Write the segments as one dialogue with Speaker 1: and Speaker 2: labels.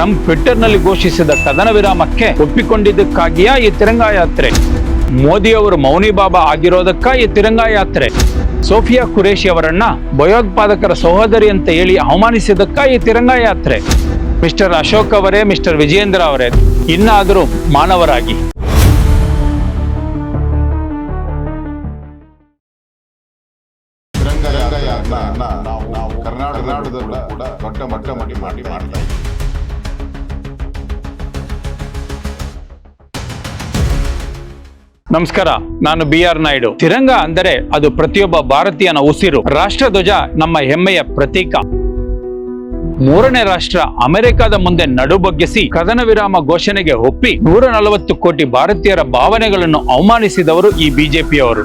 Speaker 1: Trump ಟ್ವಿಟ್ಟರ್ನಲ್ಲಿ ಘೋಷಿಸಿದ ಕದನ ವಿರಾಮಕ್ಕೆ ಒಪ್ಪಿಕೊಂಡಿದ್ದಕ್ಕಾಗಿಯಾ ಈ ತಿರಂಗ ಯಾತ್ರೆ ಮೋದಿ ಅವರು ಮೌನಿ ಬಾಬಾ ಆಗಿರೋದಕ್ಕ ಈ ತಿರಂಗ ಯಾತ್ರೆ ಸೋಫಿಯಾ ಖುರೇಶಿ ಅವರನ್ನ ಭಯೋತ್ಪಾದಕರ ಸಹೋದರಿ ಅಂತ ಹೇಳಿ ಅವಮಾನಿಸಿದಕ್ಕ ಈ ತಿರಂಗ ಯಾತ್ರೆ ಮಿಸ್ಟರ್ ಅಶೋಕ್ ಅವರೇ, ಮಿಸ್ಟರ್ ವಿಜಯೇಂದ್ರ ಅವರೇ, ಇನ್ನಾದರೂ ಮಾನವರಾಗಿ.
Speaker 2: ಕರ್ನಾಟಕದಲ್ಲೂ ಕೂಡ ದೊಡ್ಡ ಮಟ್ಟ ಮಾಡಿ ಮಾಡಿ ಮಾಡ್ತಾ
Speaker 1: ನಮಸ್ಕಾರ, ನಾನು ಬಿ ಆರ್ ನಾಯ್ಡು. ತಿರಂಗ ಅಂದರೆ ಅದು ಪ್ರತಿಯೊಬ್ಬ ಭಾರತೀಯನ ಉಸಿರು. ರಾಷ್ಟ್ರಧ್ವಜ ನಮ್ಮ ಹೆಮ್ಮೆಯ ಪ್ರತೀಕ. ಮೂರನೇ ರಾಷ್ಟ್ರ ಅಮೆರಿಕದ ಮುಂದೆ ನಡುಬಗ್ಗಿಸಿ ಕದನ ವಿರಾಮ ಘೋಷಣೆಗೆ ಒಪ್ಪಿ ನೂರ ನಲವತ್ತು ಕೋಟಿ ಭಾರತೀಯರ ಭಾವನೆಗಳನ್ನು ಅವಮಾನಿಸಿದವರು ಈ ಬಿಜೆಪಿಯವರು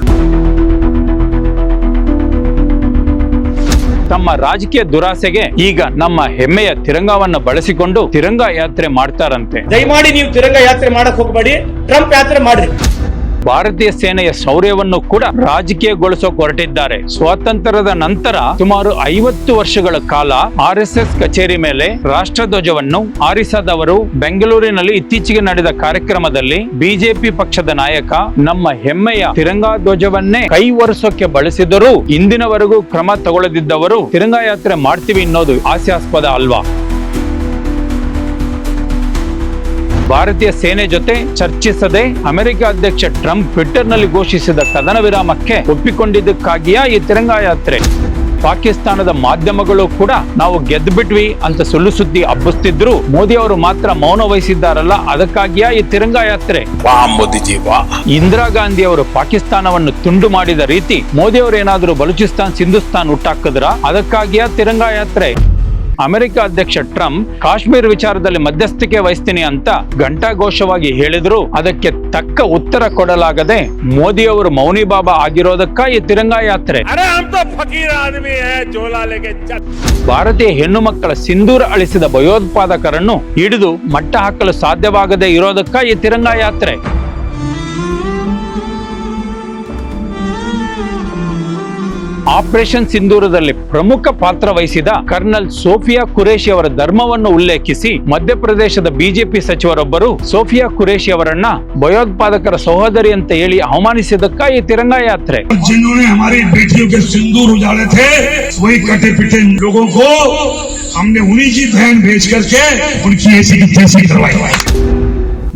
Speaker 1: ತಮ್ಮ ರಾಜಕೀಯ ದುರಾಸೆಗೆ ಈಗ ನಮ್ಮ ಹೆಮ್ಮೆಯ ತಿರಂಗವನ್ನು ಬಳಸಿಕೊಂಡು ತಿರಂಗ ಯಾತ್ರೆ ಮಾಡ್ತಾರಂತೆ.
Speaker 3: ದಯಮಾಡಿ ನೀವು ತಿರಂಗ ಯಾತ್ರೆ ಮಾಡಕ್ ಹೋಗ್ಬೇಡಿ. ಟ್ರಂಪ್ ಯಾತ್ರೆ ಮಾಡ್ರಿ.
Speaker 1: ಭಾರತೀಯ ಸೇನೆಯ ಶೌರ್ಯವನ್ನು ಕೂಡ ರಾಜಕೀಯಗೊಳಿಸೋಕೆ ಹೊರಟಿದ್ದಾರೆ. ಸ್ವಾತಂತ್ರ್ಯದ ನಂತರ ಸುಮಾರು ಐವತ್ತು ವರ್ಷಗಳ ಕಾಲ ಆರ್ ಕಚೇರಿ ಮೇಲೆ ರಾಷ್ಟ್ರಧ್ವಜವನ್ನು ಆರಿಸದವರು ಬೆಂಗಳೂರಿನಲ್ಲಿ ಇತ್ತೀಚೆಗೆ ನಡೆದ ಕಾರ್ಯಕ್ರಮದಲ್ಲಿ ಬಿಜೆಪಿ ಪಕ್ಷದ ನಾಯಕ, ನಮ್ಮ ಹೆಮ್ಮೆಯ ತಿರಂಗಾ ಧ್ವಜವನ್ನೇ ಕೈ ಒರೆಸೋಕೆ ಬಳಸಿದರೂ ಇಂದಿನವರೆಗೂ ಕ್ರಮ ತಗೊಳ್ಳದಿದ್ದವರು ತಿರಂಗಾ ಯಾತ್ರೆ ಮಾಡ್ತೀವಿ ಅನ್ನೋದು ಹಾಸ್ಯಾಸ್ಪದ ಅಲ್ವಾ? ಭಾರತೀಯ ಸೇನೆ ಜೊತೆ ಚರ್ಚಿಸದೆ ಅಮೆರಿಕ ಅಧ್ಯಕ್ಷ ಟ್ರಂಪ್ ಟ್ವಿಟ್ಟರ್ನಲ್ಲಿ ಘೋಷಿಸಿದ ಕದನ ವಿರಾಮಕ್ಕೆ ಒಪ್ಪಿಕೊಂಡಿದ್ದಕ್ಕಾಗಿಯಾ ಈ ತಿರಂಗಾ ಯಾತ್ರೆ? ಪಾಕಿಸ್ತಾನದ ಮಾಧ್ಯಮಗಳು ಕೂಡ ನಾವು ಗೆದ್ದು ಬಿಟ್ವಿ ಅಂತ ಸುಳ್ಳು ಸುದ್ದಿ ಹಬ್ಬಿಸ್ತಿದ್ರು. ಮೋದಿ ಅವರು ಮಾತ್ರ ಮೌನ ವಹಿಸಿದ್ದಾರಲ್ಲ ಅದಕ್ಕಾಗಿಯಾ ಈ ತಿರಂಗಾ ಯಾತ್ರೆ? ಇಂದಿರಾ ಗಾಂಧಿ ಅವರು ಪಾಕಿಸ್ತಾನವನ್ನು ತುಂಡು ಮಾಡಿದ ರೀತಿ ಮೋದಿ ಅವರು ಏನಾದರೂ ಬಲೂಚಿಸ್ತಾನ್ ಸಿಂಧುಸ್ತಾನ್ ಹುಟ್ಟಾಕಿದ್ರ ಅದಕ್ಕಾಗಿಯಾ ತಿರಂಗಾ ಯಾತ್ರೆ? ಅಮೆರಿಕ ಅಧ್ಯಕ್ಷ ಟ್ರಂಪ್ ಕಾಶ್ಮೀರ ವಿಚಾರದಲ್ಲಿ ಮಧ್ಯಸ್ಥಿಕೆ ವಹಿಸ್ತೀನಿ ಅಂತ ಘಂಟಾಘೋಷವಾಗಿ ಹೇಳಿದ್ರು. ಅದಕ್ಕೆ ತಕ್ಕ ಉತ್ತರ ಕೊಡಲಾಗದೆ ಮೋದಿ ಅವರು ಮೌನಿ ಬಾಬಾ ಆಗಿರೋದಕ್ಕಾಗಿ ತಿರಂಗಾ ಯಾತ್ರೆ. ಭಾರತೀಯ ಹೆಣ್ಣು ಮಕ್ಕಳ ಸಿಂಧೂರ ಅಳಿಸಿದ ಭಯೋತ್ಪಾದಕರನ್ನು ಹಿಡಿದು ಮಟ್ಟ ಹಾಕಲು ಸಾಧ್ಯವಾಗದೇ ಈ ತಿರಂಗಾ ಯಾತ್ರೆ. ಆಪರೇಷನ್ ಸಿಂಧೂರದಲ್ಲಿ ಪ್ರಮುಖ ಪಾತ್ರ ವಹಿಸಿದ ಕರ್ನಲ್ ಸೋಫಿಯಾ ಕುರೇಶಿ ಅವರ ಧರ್ಮವನ್ನು ಉಲ್ಲೇಖಿಸಿ ಮಧ್ಯಪ್ರದೇಶದ ಬಿಜೆಪಿ ಸಚಿವರೊಬ್ಬರು ಸೋಫಿಯಾ ಕುರೇಶಿ ಅವರನ್ನ ಭಯೋತ್ಪಾದಕರ ಸಹೋದರಿ ಅಂತ ಹೇಳಿ ಅವಮಾನಿಸಿದಕ್ಕಾಗಿ ತಿರಂಗ ಯಾತ್ರೆ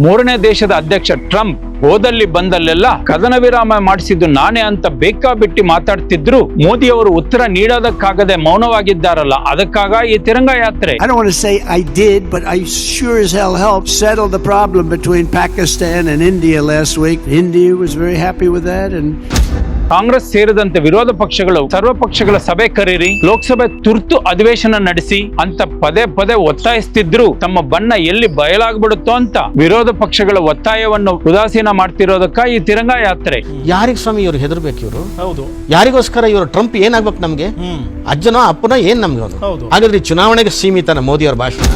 Speaker 1: ಮೂರನೇ ದೇಶದ ಅಧ್ಯಕ್ಷ ಟ್ರಂಪ್ ಹೋದಲ್ಲಿ ಬಂದಲ್ಲೆಲ್ಲ ಕದನ ವಿರಾಮ ಮಾಡಿಸಿದ್ದು ನಾನೇ ಅಂತ ಬೇಕಾಬಿಟ್ಟಿ ಮಾತಾಡ್ತಿದ್ರು ಮೋದಿ ಅವರು ಉತ್ತರ ನೀಡೋದಕ್ಕಾಗದೆ ಮೌನವಾಗಿದ್ದಾರಲ್ಲ ಅದಕ್ಕಾಗ ಈ ತಿರಂಗ ಯಾತ್ರೆ
Speaker 4: I don't want to say I did, but I sure as hell helped settle the problem between Pakistan and India last week. India was
Speaker 1: Congress ಸೇರಿದಂತೆ ವಿರೋಧ ಪಕ್ಷಗಳು ಸರ್ವ ಪಕ್ಷಗಳ ಸಭೆ ಕರೀರಿ ಲೋಕಸಭೆ ತುರ್ತು ಅಧಿವೇಶನ ನಡೆಸಿ ಅಂತ ಪದೇ ಪದೇ ಒತ್ತಾಯಿಸ್ತಿದ್ರು ತಮ್ಮ ಬಣ್ಣ ಎಲ್ಲಿ ಬಯಲಾಗ್ಬಿಡುತ್ತೋ ಅಂತ ವಿರೋಧ ಪಕ್ಷಗಳ ಒತ್ತಾಯವನ್ನು ಉದಾಸೀನ ಮಾಡ್ತಿರೋದಕ್ಕ ಈ ತಿರಂಗ ಯಾತ್ರೆ.
Speaker 5: ಯಾರಿಗೆ ಸ್ವಾಮಿ ಇವರು ಹೆದರ್ಬೇಕು ಇವರು?
Speaker 3: ಹೌದು.
Speaker 5: ಯಾರಿಗೋಸ್ಕರ ಇವರು ಟ್ರಂಪ್ ಏನಾಗ್ಬೇಕು ನಮ್ಗೆ? ಅಜ್ಜನೋ ಅಪ್ಪನೋ ಏನ್ ನಮ್ಗೆ. ಹಾಗಾದ್ರೆ ಚುನಾವಣೆಗೆ ಸೀಮಿತನ ಮೋದಿ ಅವ್ರ ಭಾಷಣ.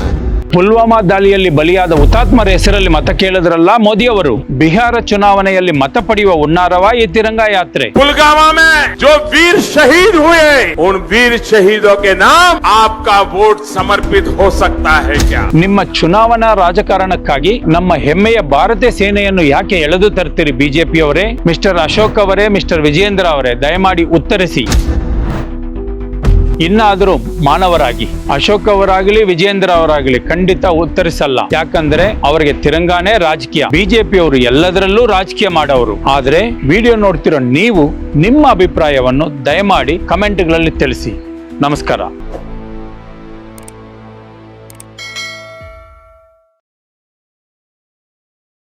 Speaker 1: ಪುಲ್ವಾಮಾ ದಾಳಿಯಲ್ಲಿ ಬಲಿಯಾದ ಹುತಾತ್ಮರ ಹೆಸರಲ್ಲಿ ಮತ ಕೇಳಿದ್ರಲ್ಲ ಮೋದಿ ಅವರು ಬಿಹಾರ ಚುನಾವಣೆಯಲ್ಲಿ ಮತ ಪಡೆಯುವ ಹುನ್ನಾರವ ಈ ತಿರಂಗ ಯಾತ್ರೆ.
Speaker 6: ಪುಲ್ವಾಮಾ ಮೇ ಜೋ ವೀರ್ ಶಹೀದ್ ಹುಯೆ ಉನ್ ವೀರ್ ಶಹೀದೋ ಕೆ ನಾಮ್ ಆಪ್ಕಾ ವೋಟ್ ಸಮರ್ಪಿತ ಹೋ ಸಕ್ತಾ ಹೈ ಕ್ಯಾ?
Speaker 1: ನಿಮ್ಮ ಚುನಾವಣಾ ರಾಜಕಾರಣಕ್ಕಾಗಿ ನಮ್ಮ ಹೆಮ್ಮೆಯ ಭಾರತೀಯ ಸೇನೆಯನ್ನು ಯಾಕೆ ಎಳೆದು ತರ್ತೀರಿ ಬಿಜೆಪಿಯವರೇ? ಮಿಸ್ಟರ್ ಅಶೋಕ್ ಅವರೇ ಮಿಸ್ಟರ್ ವಿಜಯೇಂದ್ರ ಅವರೇ ದಯಮಾಡಿ ಉತ್ತರಿಸಿ. ಇನ್ನಾದರೂ ಮಾನವರಾಗಿ, ಅಶೋಕ್ ಅವರಾಗಲಿ ವಿಜೇಂದ್ರ ಅವರಾಗಲಿ ಖಂಡಿತ ಉತ್ತರಿಸಲ್ಲ. ಯಾಕಂದ್ರೆ ಅವರಿಗೆ ತಿರಂಗಾನೇ ರಾಜಕೀಯ. ಬಿಜೆಪಿಯವರು ಎಲ್ಲದರಲ್ಲೂ ರಾಜಕೀಯ ಮಾಡೋರು. ಆದ್ರೆ ವಿಡಿಯೋ ನೋಡ್ತಿರೋ ನೀವು ನಿಮ್ಮ ಅಭಿಪ್ರಾಯವನ್ನು ದಯಮಾಡಿ ಕಮೆಂಟ್ಗಳಲ್ಲಿ ತಿಳಿಸಿ. ನಮಸ್ಕಾರ.